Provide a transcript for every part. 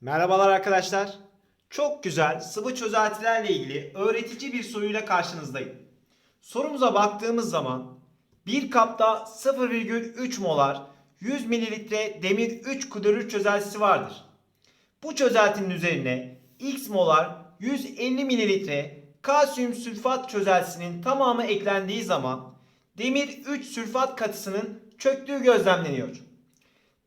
Merhabalar arkadaşlar. Çok güzel sıvı çözeltilerle ilgili öğretici bir soruyla karşınızdayım. Sorumuza baktığımız zaman bir kapta 0,3 molar 100 mililitre demir 3 klorür çözeltisi vardır. Bu çözeltinin üzerine x molar 150 mililitre kalsiyum sülfat çözeltisinin tamamı eklendiği zaman demir 3 sülfat katısının çöktüğü gözlemleniyor.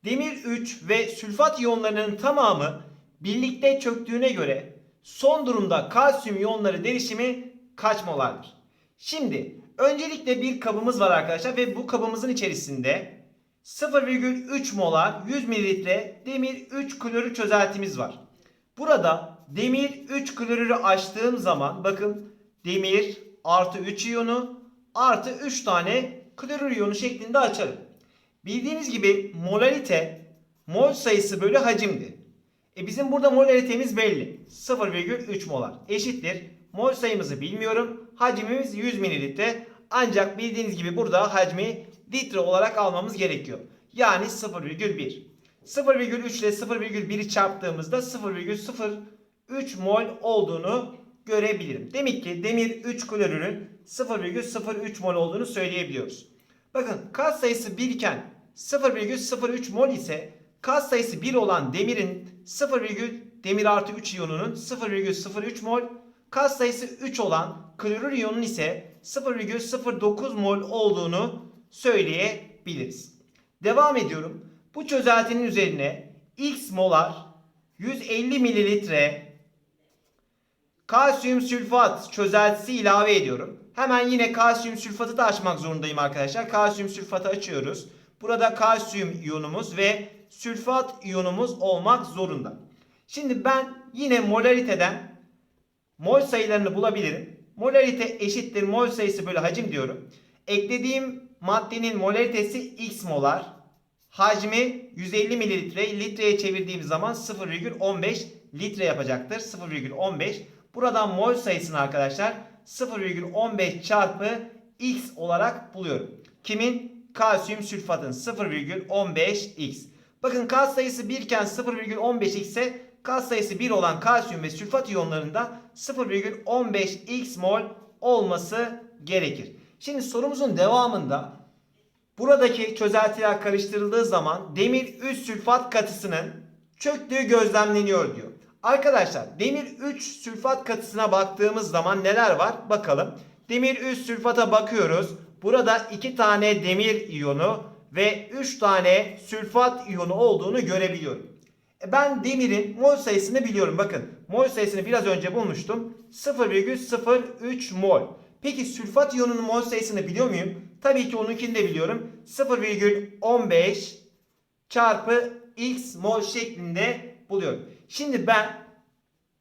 Demir 3 ve sülfat iyonlarının tamamı birlikte çöktüğüne göre son durumda kalsiyum iyonları derişimi kaç molardır? Şimdi öncelikle bir kabımız var arkadaşlar ve bu kabımızın içerisinde 0,3 molar 100 mililitre demir 3 klorür çözeltimiz var. Burada demir 3 klorürü açtığım zaman bakın demir artı 3 iyonu artı 3 tane klorür iyonu şeklinde açarım. Bildiğiniz gibi molarite mol sayısı bölü hacimdi. E bizim burada molaritemiz belli. 0,3 molar eşittir. Mol sayımızı bilmiyorum. Hacmimiz 100 mililitre. Ancak bildiğiniz gibi burada hacmi litre olarak almamız gerekiyor. Yani 0,1. 0,3 ile 0,1'i çarptığımızda 0,03 mol olduğunu görebilirim. Demek ki demir 3 klorürün 0,03 mol olduğunu söyleyebiliyoruz. Bakın kat sayısı 1 iken 0,03 mol ise kat sayısı 1 olan demirin 0, demir artı 3 iyonunun 0,03 mol kat sayısı 3 olan klorür iyonun ise 0,09 mol olduğunu söyleyebiliriz. Devam ediyorum. Bu çözeltinin üzerine x molar 150 mililitre kalsiyum sülfat çözeltisi ilave ediyorum. Hemen yine kalsiyum sülfatı da açmak zorundayım arkadaşlar. Kalsiyum sülfatı açıyoruz. Burada kalsiyum iyonumuz ve sülfat iyonumuz olmak zorunda. Şimdi ben yine molariteden mol sayılarını bulabilirim. Molarite eşittir mol sayısı bölü hacim diyorum. Eklediğim maddenin molaritesi x molar. Hacmi 150 mililitre. Litreye çevirdiğim zaman 0,15 litre yapacaktır. 0,15. Buradan mol sayısını arkadaşlar 0,15 çarpı x olarak buluyorum. Kimin? Kalsiyum sülfatın 0,15x. Bakın kat sayısı 1 iken 0,15x ise kat sayısı 1 olan kalsiyum ve sülfat iyonlarında 0,15x mol olması gerekir. Şimdi sorumuzun devamında buradaki çözeltiler karıştırıldığı zaman demir 3 sülfat katısının çöktüğü gözlemleniyor diyor. Arkadaşlar demir 3 sülfat katısına baktığımız zaman neler var? Bakalım. Demir 3 sülfata bakıyoruz. Burada 2 tane demir iyonu ve 3 tane sülfat iyonu olduğunu görebiliyorum. E ben demirin mol sayısını biliyorum. Bakın mol sayısını biraz önce bulmuştum. 0,03 mol. Peki sülfat iyonunun mol sayısını biliyor muyum? Tabii ki onunkini de biliyorum. 0,15 çarpı x mol şeklinde buluyorum. Şimdi ben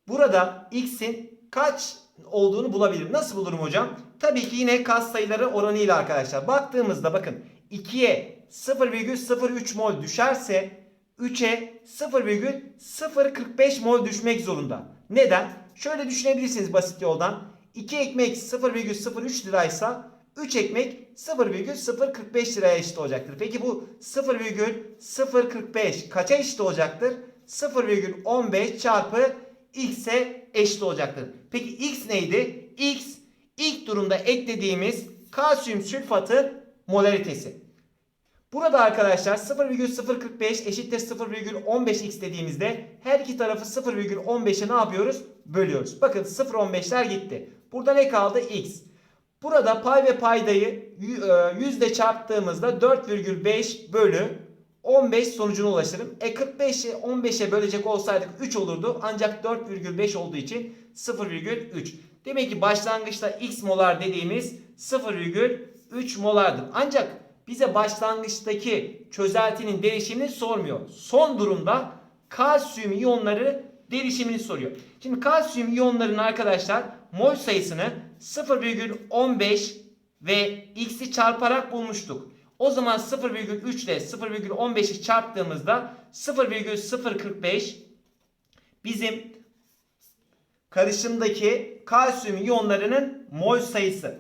burada x'in kaç olduğunu bulabilirim. Nasıl bulurum hocam? Tabii ki yine kas sayıları oranıyla arkadaşlar. Baktığımızda bakın 2'ye 0,03 mol düşerse 3'e 0,045 mol düşmek zorunda. Neden? Şöyle düşünebilirsiniz basit yoldan. 2 ekmek 0,03 liraysa 3 ekmek 0,045 liraya eşit olacaktır. Peki bu 0,045 kaça eşit olacaktır? 0,15 çarpı x'e eşit olacaktır. Peki x neydi? x ilk durumda eklediğimiz kalsiyum sülfatın molaritesi. Burada arkadaşlar 0,045 eşittir 0,15x dediğimizde her iki tarafı 0,15'e ne yapıyoruz? Bölüyoruz. Bakın 0,15'ler gitti. Burada ne kaldı? x. Burada pay ve paydayı yüzde çarptığımızda 4,5 bölü 15 sonucuna ulaşırım. E 45'i 15'e bölecek olsaydık 3 olurdu. Ancak 4,5 olduğu için 0,3. Demek ki başlangıçta x molar dediğimiz 0,3 molardır. Ancak bize başlangıçtaki çözeltinin derişimini sormuyor. Son durumda kalsiyum iyonları derişimini soruyor. Şimdi kalsiyum iyonlarının arkadaşlar mol sayısını 0,15 ve x'i çarparak bulmuştuk. O zaman 0,3 ile 0,15'i çarptığımızda 0,045 bizim karışımdaki kalsiyum iyonlarının mol sayısı.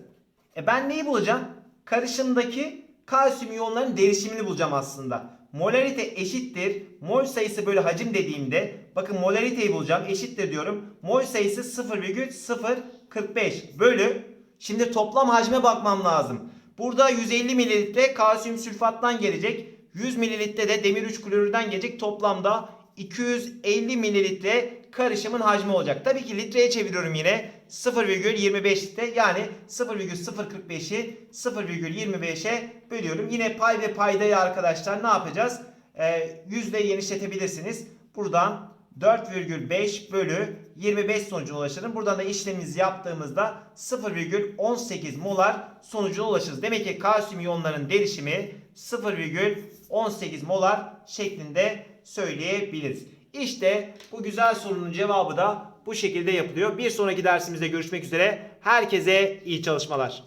E ben neyi bulacağım? Karışımdaki kalsiyum iyonlarının derişimini bulacağım aslında. molarite eşittir. Mol sayısı bölü hacim dediğimde bakın molariteyi bulacağım. Eşittir diyorum. Mol sayısı 0,045 bölü. Şimdi toplam hacme bakmam lazım. Burada 150 mililitre kalsiyum sülfattan gelecek. 100 mililitre de demir 3 klorürden gelecek. Toplamda 250 mililitre karışımın hacmi olacak. Tabii ki litreye çeviriyorum yine. 0,25 litre yani 0,045'i 0,25'e bölüyorum. Yine pay ve paydayı arkadaşlar ne yapacağız? Ee, yüzde genişletebilirsiniz. Buradan 4,5 bölü 25 sonucuna ulaşırım. Buradan da işlemimizi yaptığımızda 0,18 molar sonucuna ulaşırız. Demek ki kalsiyum iyonlarının derişimi 0,18 molar şeklinde söyleyebiliriz. İşte bu güzel sorunun cevabı da bu şekilde yapılıyor. Bir sonraki dersimizde görüşmek üzere. Herkese iyi çalışmalar.